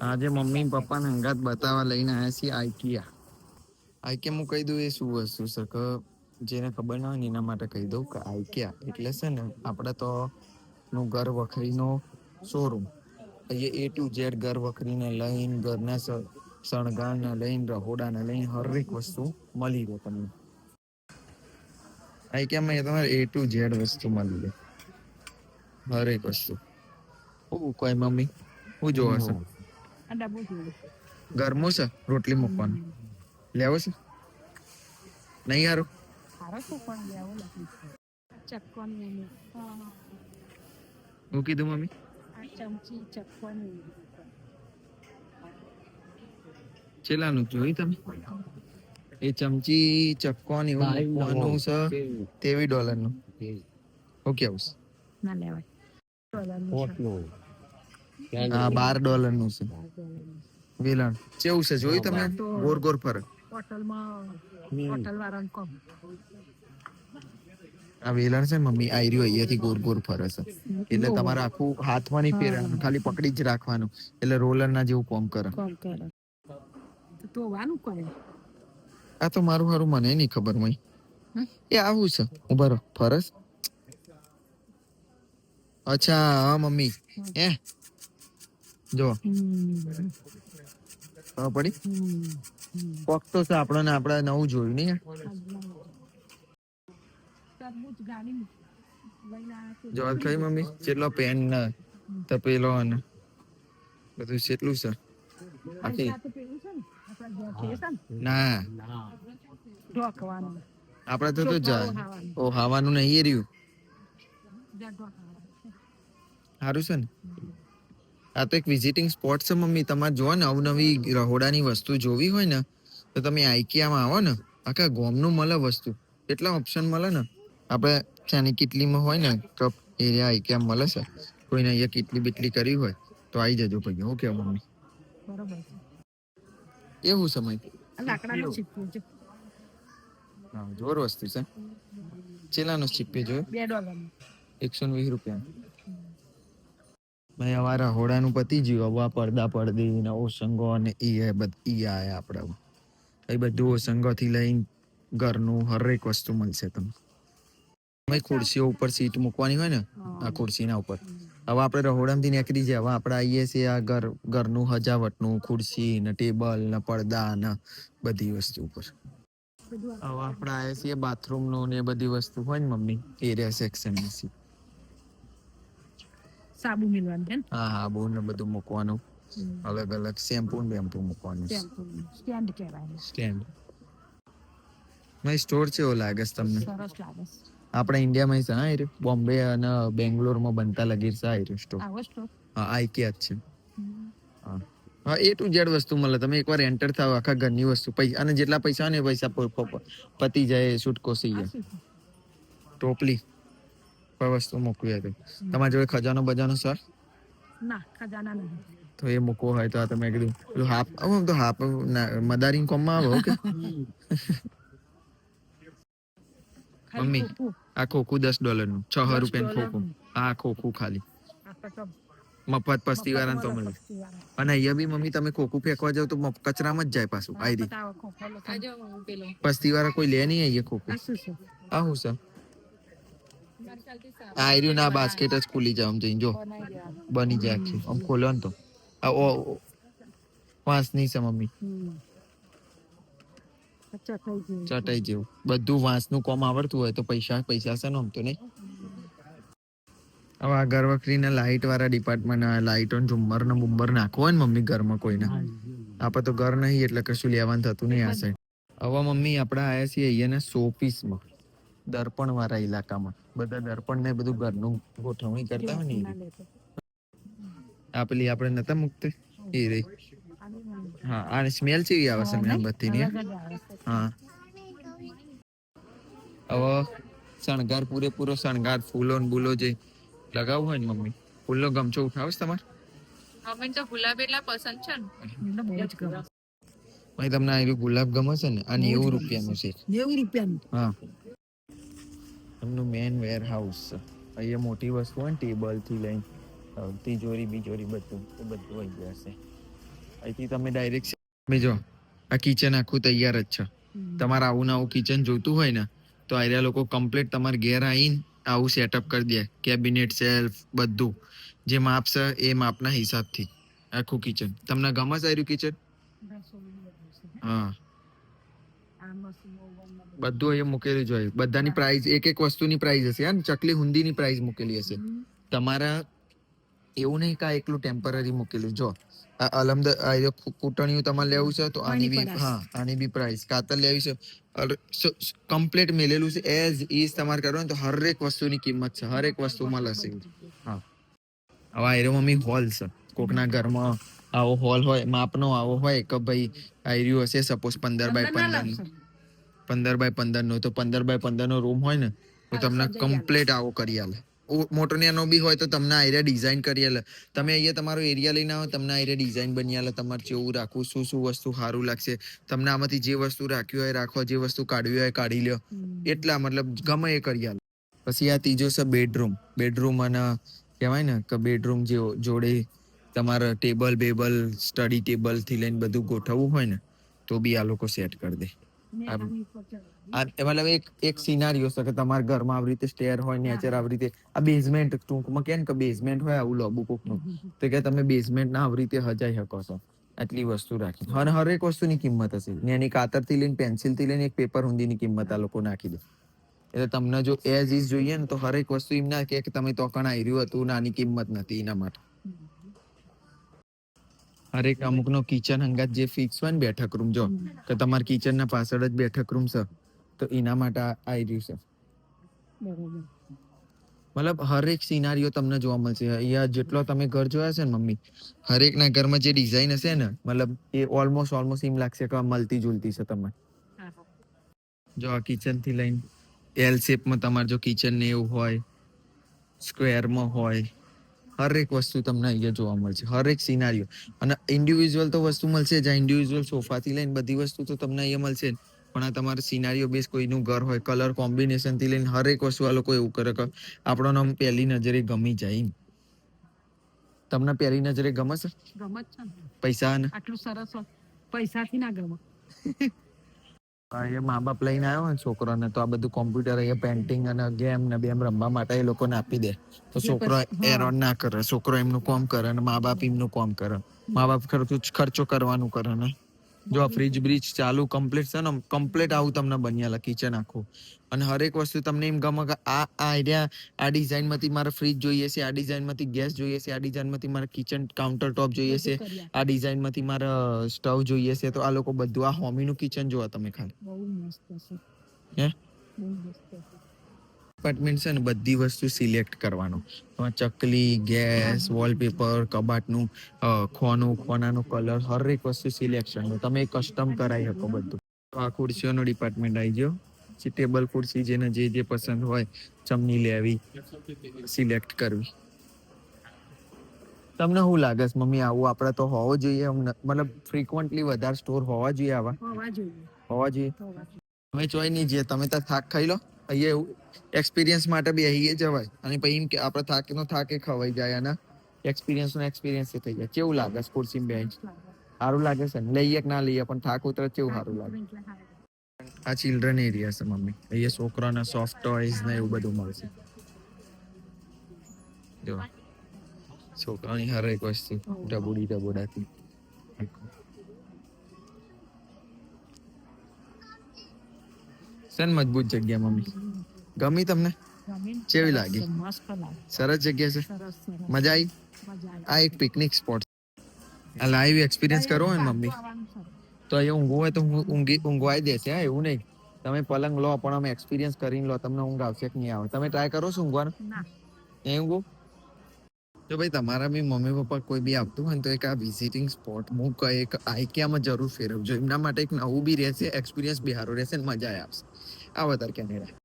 આજે mummy papa ને હંગાત બતાવવા લઈને આવ્યા છીએ આઈકિયા. આઈકે હું કહી દઉં એ શું વસ્તુ છે કે જેને ખબર ના હોય ને એના માટે કહી દઉં કે આઈકિયા એટલે છે ને આપણે તો નું ઘર વખરીનો શોરૂમ અહીંયા એ ટુ ઝેડ ઘર વખરીને લઈને ઘરના શણગારને લઈને રહોડાને લઈને હરેક વસ્તુ મળી રહે તમને. આઈકિયામાં તમારે એ ટુ ઝેડ વસ્તુ મળી રહે. હરેક વસ્તુ. હું કોઈ મમ્મી? હું જોવા છે ગરમો છે રોટલી મૂકવાનું. લેવો છે? નહીં યારો હા કીધું મમ્મી? આ ચમચી ચક્કોની ચેલાનું જોઈ તમે? એ ચમચી ચપકોન એવું મૂકવાનું છે તેવી ડોલરનું. ઓકે આવશે. ના લેવાય. હા બાર ડોલરનું છે. બાર વેલણ. કેવું છે? જોયું તમે ગોર ગોર કહો આ વેલણ છે ને મમ્મી આયર્યું અહીંયાથી ગોર ગોર ફરે છે. એટલે તમારે આખું હાથમાં નહીં પહેરવાનું ખાલી પકડી જ રાખવાનું. એટલે રોલર ના જેવું કોમ કરે. તો ધોવાનું કરે આ તો મારું હારું મને નહીં ખબર મય. એ આવું છે. ઊભા રહો. ફરસ. અચ્છા હા મમ્મી. હે? જો. ખબર પડી. કોક તો છે આપણને આપણે નવું જોયું નહીં. જો કઈ મમ્મી કેટલો પેન ને તપેલો અને બધું કેટલું છે. આખી ને. આપણા ને ના તો તો જાય ઓ ખાવાનું નહીં રહ્યું. સારું છે ને? આ તો એક વિઝિટિંગ સ્પોટ છે મમ્મી. તમારે જો ને અવનવી રહોડાની વસ્તુ જોવી હોય ને તો તમે આઈકિયામાં આવો ને આખા ગોમનું મળે વસ્તુ. કેટલા ઓપ્શન મળે ને? આપણે ત્યાંની કિટલીમાં હોય ને કપ એરિયા આઈકિયા મળે છે. કોઈને અહીંયા કિટલી બીટલી કરી હોય તો આવી જજો ભાઈ. હું કેવું મમ્મી? બરોબર એવું સમય લાકડાનું છીપકું છે જોર વસ્તુ છે. ચેલાનો ચીપે જોયો? બે ડોલર એકસો વીસ રૂપિયા. ભાઈ અમારા હોડાનું પતી ગયું. હવે આ પડદા પડદી ને ઓસંગો અને ઈ એ બધી ઈ આયા આપણે એ બધું ઓસંગો થી લઈને ઘરનું હરેક વસ્તુ મળશે તમને. ભાઈ ખુરશીઓ ઉપર સીટ મૂકવાની હોય ને આ ખુરશીના ઉપર. હવે આપણે થી નીકળી જાય હવે આપણે આવીએ છીએ આ ઘર ઘરનું હજાવટનું ખુરશી ને ટેબલ ને પડદા ને બધી વસ્તુ ઉપર. હવે આપણે આવીએ છીએ બાથરૂમનું ને એ બધી વસ્તુ હોય ને મમ્મી એરિયા સેક્શનની સાબુ મિલવાનું છે હા હા બહુ ને બધું મૂકવાનું. અલગ અલગ શેમ્પુ ને બેમ્પુ મૂકવાનું. સ્ટેન્ડ કહેવાય સ્ટેન્ડ. મારી સ્ટોર છે એવો લાગે છે તમને? સરસ લાગે છે. આપણે ઇન્ડિયામાં છે હા બોમ્બે અને બેંગ્લોરમાં બનતા લગીર છે આ સ્ટોર. હા આઈકિયા જ છે. હા. હા એ ટુ જેડ વસ્તુ મળે. તમે એકવાર એન્ટર થાવ આખા ઘરની વસ્તુ. પૈસા અને જેટલા પૈસા ને પૈસા પતી જાય છૂટકો સી જાય. ટોપલી. કોઈ વસ્તુ મૂકવી હતી તમારી જોડે ખજાનો બજાનો સર ના ખજાના નથી. તો એ મૂકવો હોય તો આ તમે કીધું પેલું હાફ આમ તો હાફ મદારી કોમમાં માં આવો ખાલી મમ્મી. આ ખોખું દસ ડોલરનું છ દસ રૂપિયાનું ખોખું. આ ખોખું ખાલી. મફત પસ્તી વાળા તો મળે. અને અહીંયા બી મમ્મી તમે ખોખું ફેંકવા જાવ તો કચરામાં જ જાય પાછું આઈ લોકો. પસ્તી વાળા કોઈ લે નહીં અહીંયા ખોખું. આ હું છે? આ ના બાસ્કેટ જ ખુલી જાય, આમ જઈને જો. બની જાય આખી. આમ ખોલ્યો ને તો. આ ઓ- વાંસની છે, મમ્મી. ચટાઈ જેવું. બધું વાંસનું કોમ આવડતું હોય તો પૈસા પૈસા છે ને આમ તો નહીં. હવે આ ઘર વખરીના લાઇટ વાળા ડિપાર્ટમેન્ટ લાઇટો ઝુમ્મર ને બુમ્બર નાખવો હોય ને મમ્મી ઘરમાં કોઈને. આપણે તો ઘર નહીં, એટલે કશું લેવાનું થતું નહીં આ સાઈડ હવે મમ્મી, આપણે આયા છીએ અહીંયાના સો પીસમાં દર્પણ વાળા ઇલાકામાં બધા દર્પણ ને બધું ઘરનું ગોઠવણી કરતા હોય ને ના. આ પેલી આપણે નતા મુક્ત? એ રહી. હા આ સ્મેલ ચેવી આવે છે મીણબત્તીની અલગ જ હા. હવે શણગાર પૂરેપૂરો શણગાર ફૂલો ને બૂલો જે લગાવવું હોય ને મમ્મી ફૂલનો ગમછો ઉઠાવે છે તમારે? તો ગુલાબ એટલા પસંદ છે ને. બહુ જ ગમે. ભાઈ તમને આ ગુલાબ ગમે છે ને? આ નેવું રૂપિયાનું છે. નેવું રૂપિયાનું. હા. એમનું મેન વેર હાઉસ છે. અહીંયા મોટી વસ્તુ હોય ને ટેબલથી લઈને તિજોરી બીજોરી બધું એ બધું હોય જશે અહીંથી તમે ડાયરેક્ટ તમે જો આ કિચન આખું તૈયાર જ છે. તમારે આવું ને આવું કિચન જોતું હોય ને તો આર્યા લોકો કમ્પ્લીટ તમારે ઘેર આવીને આવું સેટઅપ કરી દે. કેબિનેટ સેલ્ફ બધું. જે માપ છે એ માપના હિસાબથી આખું કિચન તમને ગમે છે આર્યું કિચન હા. બધું અહીંયા મૂકેલું જ હોય. બધાની પ્રાઇસ એક એક વસ્તુની પ્રાઇસ હશે. ને ચકલી હુંદીની પ્રાઇસ મૂકેલી હશે. તમારા એવું નહીં કે આ એકલું ટેમ્પરરી મૂકેલું. જો આ અલમદ કૂટણીયું તમારે લેવું છે તો આની બી હા આની બી પ્રાઇસ કાતર લેવી છે. કમ્પ્લીટ મેલેલું છે. એઝ ઇઝ તમારે કરવાનું તો હરેક વસ્તુની કિંમત છે. હરેક વસ્તુ મળશે હા. હવે આયરો મમ્મી હોલ છે. કોકના ઘરમાં આવો હોલ હોય માપનો આવો હોય કે ભાઈ આયર્યું હશે સપોઝ પંદર બાય પંદર પંદર બાય પંદર નો તો પંદર બાય પંદર નો રૂમ હોય ને તો તમને કમ્પ્લીટ આવો કરી આલે. મોટોનિયાનો બી હોય તો તમને આઈડિયા ડિઝાઇન કરી આલે. તમે અહીંયા તમારો એરિયા લઈને આવો તમને આઈડિયા ડિઝાઇન બની આલે તમારે જેવું રાખવું શું શું વસ્તુ સારું લાગશે તમને આમાંથી જે વસ્તુ રાખ્યું હોય રાખો જે વસ્તુ કાઢવી હોય કાઢી લ્યો. એટલા મતલબ ગમે એ કરી આલે. પછી આ ત્રીજો છે બેડરૂમ. બેડરૂમ અને કહેવાય ને કે બેડરૂમ જે જોડે તમારે ટેબલ બેબલ સ્ટડી ટેબલથી લઈને બધું ગોઠવવું હોય ને તો બી આ લોકો સેટ કરી દે. મતલબ એક એક સિનારીઓ છે કે તમારા ઘરમાં આવી રીતે સ્ટેર હોય નેચર આવી રીતે આ બેઝમેન્ટ ટૂંકમાં કે કે બેઝમેન્ટ હોય આવું લોબુ કોકનું તો કે તમે બેઝમેન્ટ ના આવી રીતે હજાઈ શકો છો આટલી વસ્તુ રાખી અને હરેક વસ્તુની કિંમત હશે. ને એની કાતરથી લઈને પેન્સિલથી લઈને એક પેપર હુંદીની કિંમત આ લોકો નાખી દે. એટલે તમને જો એઝ ઇઝ જોઈએ ને તો હરેક વસ્તુ એમ ના કે તમે તો કણ આયર્યું હતું નાની કિંમત નથી એના માટે. હરેક અમુક નો કિચન હંગાત જે ફિક્સ હોય ને બેઠક રૂમ જો તો તમારે કિચન ના પાછળ જ બેઠક રૂમ છે. તો એના માટે આવી રહ્યું છે. મતલબ હરેક સિનારીઓ તમને જોવા મળશે. અહીંયા જેટલો તમે ઘર જોયા છે ને મમ્મી હરેક ના ઘરમાં જે ડિઝાઇન હશે ને મતલબ એ ઓલમોસ્ટ ઓલમોસ્ટ એમ લાગશે કે મળતી જુલતી છે તમે જો આ કિચનથી લઈને એલ શેપમાં તમારે જો કિચન ને એવું હોય સ્ક્વેરમાં હોય હરેક વસ્તુ તમને અહીંયા જોવા મળશે હરેક સિનારીઓ અને ઇન્ડિવિજ્યુઅલ તો વસ્તુ મળશે જ ઇન્ડિવિજ્યુઅલ સોફાથી લઈને બધી વસ્તુ તો તમને અહીંયા મળશે પણ આ તમારે સિનારીઓ બેઝ કોઈનું ઘર હોય કલર કોમ્બિનેશનથી લઈને હરેક વસ્તુ આ લોકો એવું કરે કે આપણો નામ પહેલી નજરે ગમી જાય. તમને પહેલી નજરે ગમે છે ગમે છે પૈસા આટલું સરસ પૈસાથી ના ગમે. એ મા બાપ લઈને આવ્યો ને છોકરાને તો આ બધું કોમ્પ્યુટર અહીંયા પેન્ટિંગ અને ગેમ ને બેમ રમવા માટે એ લોકોને આપી દે. તો છોકરો એરોન ના કરે છોકરો એમનું કામ કરે અને મા બાપ એમનું કામ કરે. મા બાપ ખર્ચો કરવાનું કરે ને. જો આ ફ્રીજ બ્રિજ ચાલુ કમ્પ્લીટ છે ને કમ્પ્લીટ આવું તમને બન્યાલા કિચન આખું અને હરેક વસ્તુ તમને એમ ગમે કે આ આ આઈડિયા આ ડિઝાઇનમાંથી મારે ફ્રીજ જોઈએ છે આ ડિઝાઇનમાંથી ગેસ જોઈએ છે આ ડિઝાઇનમાંથી મારે કિચન કાઉન્ટર ટોપ જોઈએ છે. આ ડિઝાઇનમાંથી મારે સ્ટવ જોઈએ છે તો આ લોકો બધું આ હોમીનું કિચન જોવા તમે ખાલી બહુ મસ્ત છે હે? બહુ મસ્ત છે ડિપાર્ટમેન્ટ છે ને બધી વસ્તુ સિલેક્ટ કરવાનો. ચકલી ગેસ વોલપેપર કબાટનું ખોનું ખોનાનો કલર હરેક વસ્તુ સિલેક્શન તમે કસ્ટમ કરાવી શકો બધું. આ ખુરશીઓનો ડિપાર્ટમેન્ટ આવી ગયો. પછી ટેબલ ખુરશી જેને જે જે પસંદ હોય ચમની લેવી સિલેક્ટ કરવી. તમને શું લાગે છે? મમ્મી આવું આપણે તો હોવો જોઈએ મતલબ ફ્રીક્વન્ટલી વધારે સ્ટોર હોવા જોઈએ આવા? હોવા જોઈએ. હોવા જોઈએ. હોવા તમે ચોઈ નહીં જે તમે તો થાક ખાઈ લો. અહીંયા એક્સપિરિયન્સ માટે બી અહીં જવાય. અને પછી એમ કે આપણે થાક નો થાકે ખવાઈ જાય અને એક્સપિરિયન્સ નો એક્સપિરિયન્સ થઈ જાય. કેવું લાગે સ્પોર્ટ્સ બેન્ચ? સારું લાગે છે ને? લઈએ કે ના લઈએ, પણ થાક ઉતરે કેવું સારું લાગે? આ ચિલ્ડ્રન એરિયા છે, મમ્મી. અહીંયા છોકરાના સોફ્ટ ટોયઝ ને એવું બધું મળશે. જો. છોકરાની હરેક વસ્તુ. ડબુડી ડબુડાથી છે મજબૂત જગ્યા મમ્મી? ગમી તમને? કેવી લાગી? સરસ જગ્યા છે? મજા આવી આ એક પિકનિક સ્પોટ. આ લાઈવ એક્સપિરિયન્સ કરો હોય ને મમ્મી. તો અહીંયા ઊંઘવું હોય તો ઊંઘ- ઊંઘી ઊંઘવાઈ દેશે હા એવું નહીં. તમે પલંગ લો પણ અમે એક્સપિરિયન્સ કરીને લો તમને ઊંઘ આવશે કે નહીં આવે. તમે ટ્રાય કરો છો ઊંઘવાનું? એ ઊંઘું? જો ભાઈ તમારા બી મમ્મી પપ્પા કોઈ બી આપતું હોય તો એક આ વિઝિટિંગ સ્પોટ કહે એક આઈકિયામાં જરૂર ફેરવજો. એમના માટે એક નવું બી રહેશે એક્સપિરિયન્સ બી સારું રહેશે મજા આવશે. આવો તાર કેનેડા